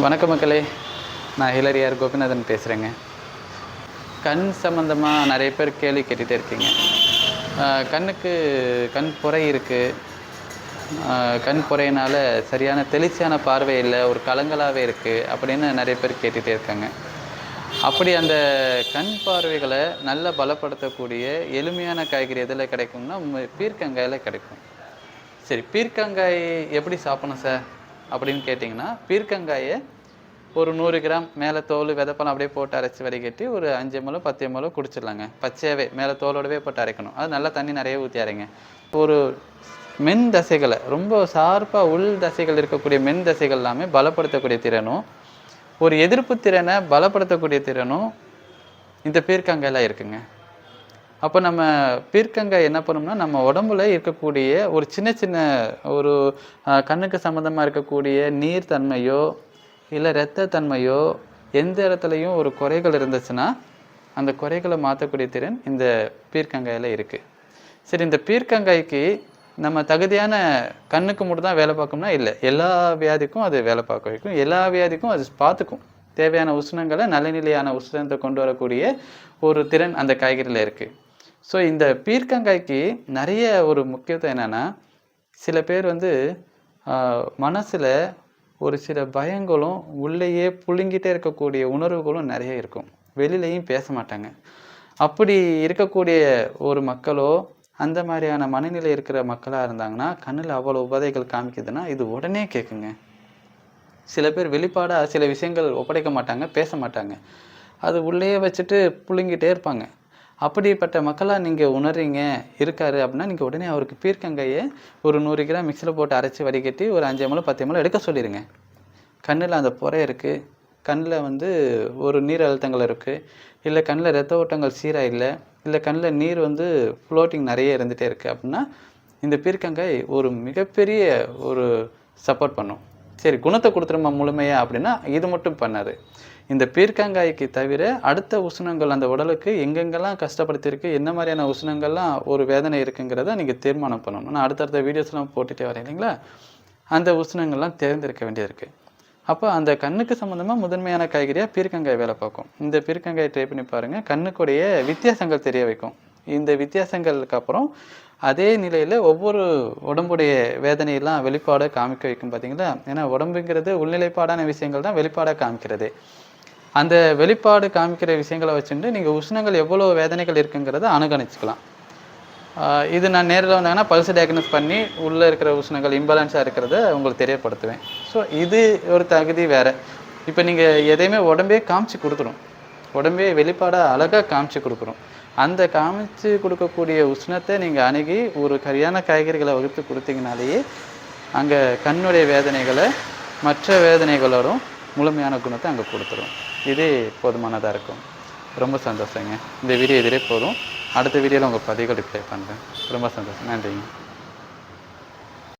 வணக்கம் மக்களே. நான் ஹிலரியார் கோபிநாதன் பேசுகிறேங்க கண் சம்மந்தமாக நிறைய பேர் கேள்வி கேட்டுகிட்டே இருக்கீங்க. கண்ணுக்கு கண் புரை இருக்குது கண் புறையினால் சரியான தெளிச்சியான பார்வை இல்லை ஒரு கலங்கலாகவே இருக்குது அப்படின்னு நிறைய பேர் கேட்டுகிட்டே இருக்காங்க. அப்படி அந்த கண் பார்வைகளை நல்லா பலப்படுத்தக்கூடிய எளிமையான காய்கறி எதில் கிடைக்கும்னா பீர்க்கங்காயில் கிடைக்கும். சரி பீர்க்கங்காய் எப்படி சாப்பிடணும் சார்? அப்படின்னு கேட்டிங்கன்னா பீர்க்கங்காயை ஒரு நூறு கிராம் மேலே தோல் விதப்பெல்லாம் அப்படியே போட்டு அரைச்சி வடிகட்டி ஒரு அஞ்சு எம்எலோ பத்து எம்எலோ குடிச்சிடலாங்க. பச்சையாகவே மேலே தோலோடவே போட்டு அரைக்கணும். அது நல்லா தண்ணி நிறைய ஊற்றி அரைங்க. ஒரு மென் தசைகளை ரொம்ப சார்பாக உள் தசைகள் இருக்கக்கூடிய மென் தசைகள் எல்லாமே பலப்படுத்தக்கூடிய திறனும் ஒரு எதிர்ப்பு திறனை பலப்படுத்தக்கூடிய திறனும் இந்த பீர்க்கங்காயெல்லாம் இருக்குங்க. அப்போ நம்ம பீர்க்கங்காய் என்ன பண்ணோம்னா நம்ம உடம்புல இருக்கக்கூடிய ஒரு சின்ன சின்ன ஒரு கண்ணுக்கு சம்மந்தமாக இருக்கக்கூடிய நீர் தன்மையோ இல்லை இரத்த தன்மையோ எந்த இடத்துலையும் ஒரு குறைகள் இருந்துச்சுன்னா அந்த குறைகளை மாற்றக்கூடிய திறன் இந்த பீர்க்கங்காயில் இருக்குது சரி இந்த பீர்க்கங்காய்க்கு நம்ம தகுதியான கண்ணுக்கு மட்டும் தான் வேலை பார்க்கும்னா இல்லை. எல்லா வியாதிக்கும் அது வேலை பார்க்க வைக்கும். எல்லா வியாதிக்கும் அது பார்த்துக்கும். தேவையான உஷ்ணங்களை நல்ல நிலையான உஷ்ணத்தை கொண்டு வரக்கூடிய ஒரு திறன் அந்த காய்கறியில் இருக்குது ஸோ இந்த பீர்க்கங்காய்க்கு நிறைய ஒரு முக்கியத்துவம் என்னென்னா சில பேர் வந்து மனசில் ஒரு சில பயங்களும் உள்ளேயே புழுங்கிட்டே இருக்கக்கூடிய உணர்வுகளும் நிறைய இருக்கும். வெளியிலையும் பேச மாட்டாங்க. அப்படி இருக்கக்கூடிய ஒரு மக்களோ அந்த மாதிரியான மனநிலை இருக்கிற மக்களாக இருந்தாங்கன்னா கண்ணில் அவ்வளோ உபாதைகள் காமிக்குதுன்னா இது உடனே கேட்குங்க சில பேர் வெளிப்பாடாக சில விஷயங்கள் ஒப்படைக்க மாட்டாங்க பேச மாட்டாங்க. அது உள்ளேயே வச்சுட்டு புழுங்கிட்டே இருப்பாங்க. அப்படிப்பட்ட மக்களாக நீங்கள் உணர்றீங்க? இருக்காரு அப்படின்னா நீங்கள் உடனே அவருக்கு பீர்க்கங்கையை ஒரு நூறு கிராம் மிக்சியில் போட்டு அரைச்சி வடிகட்டி ஒரு அஞ்சு எம்எல் பத்து மலை எடுக்க சொல்லிடுங்க கண்ணில் அந்த புறை இருக்குது கண்ணில் வந்து ஒரு நீர் அழுத்தங்கள் இருக்குது இல்லை கண்ணில் ரத்த ஓட்டங்கள் சீராக இல்லை. இல்லை கண்ணில் நீர் வந்து ஃப்ளோட்டிங் நிறைய இருந்துகிட்டே இருக்குது அப்படின்னா இந்த பீர்க்கங்காய் ஒரு மிகப்பெரிய ஒரு சப்போர்ட் பண்ணும். சரி குணத்தை கொடுத்துருமா முழுமையா அப்படின்னா இது மட்டும் பண்ணாது. இந்த பீர்க்கங்காய்க்கு தவிர அடுத்த உஷ்ணங்கள் அந்த உடலுக்கு எங்கெங்கெல்லாம் கஷ்டப்படுத்தியிருக்கு என்ன மாதிரியான உஷ்ணங்கள்லாம் ஒரு வேதனை இருக்குங்கிறத நீங்கள் தீர்மானம் பண்ணணும். நான் அடுத்தடுத்த வீடியோஸ்லாம் போட்டுகிட்டே வரேன் இல்லைங்களா? அந்த உஷ்ணங்கள்லாம் தேர்ந்தெடுக்க வேண்டியது இருக்குது அப்போ அந்த கண்ணுக்கு சம்மந்தமாக முதன்மையான காய்கறியாக பீர்க்கங்காய் வேலை பார்க்கும். இந்த பீர்க்கங்காய் ட்ரை பண்ணி பாருங்கள் கண்ணுக்குடைய வித்தியாசங்கள் தெரிய வைக்கும். இந்த வித்தியாசங்களுக்கு அப்புறம் அதே நிலையில் ஒவ்வொரு உடம்புடைய வேதனையெல்லாம் வெளிப்பாடாக காமிக்க வைக்கும் பார்த்தீங்களா ஏன்னா உடம்புங்கிறது உள்நிலைப்பாடான விஷயங்கள் தான் வெளிப்பாடாக காமிக்கிறது. அந்த வெளிப்பாடு காமிக்கிற விஷயங்களை வச்சுட்டு நீங்கள் உஷ்ணங்கள் எவ்வளோ வேதனைகள் இருக்குங்கிறத அணுகணிச்சுக்கலாம் இது நான் நேரில் வந்தாங்கன்னா பல்ஸ் டயக்னோஸ் பண்ணி உள்ளே இருக்கிற உஷ்ணங்கள் இம்பேலன்ஸாக இருக்கிறத உங்களுக்கு தெரியப்படுத்துவேன். ஸோ இது ஒரு தகுதி வேறு. இப்போ நீங்கள் எதையுமே உடம்பே காமிச்சு கொடுத்துடும். உடம்பே வெளிப்பாடாக அழகாக காமிச்சு கொடுக்குறோம் அந்த காமிச்சு கொடுக்கக்கூடிய உஷ்ணத்தை நீங்கள் அணுகி ஒரு சரியான காய்கறிகளை வகுத்து கொடுத்தீங்கனாலேயே அங்கே கண்ணுடைய வேதனைகளை மற்ற வேதனைகளோடும் முழுமையான குணத்தை அங்கே கொடுத்துரும். இது போதுமானதாக இருக்கும். ரொம்ப சந்தோஷங்க. இந்த வீடியோ இதிலே போதும். அடுத்த வீடியோவில் உங்கள் பதிவுகள் ரிப்ளை பண்ணுறேன் ரொம்ப சந்தோஷம். நன்றிங்க.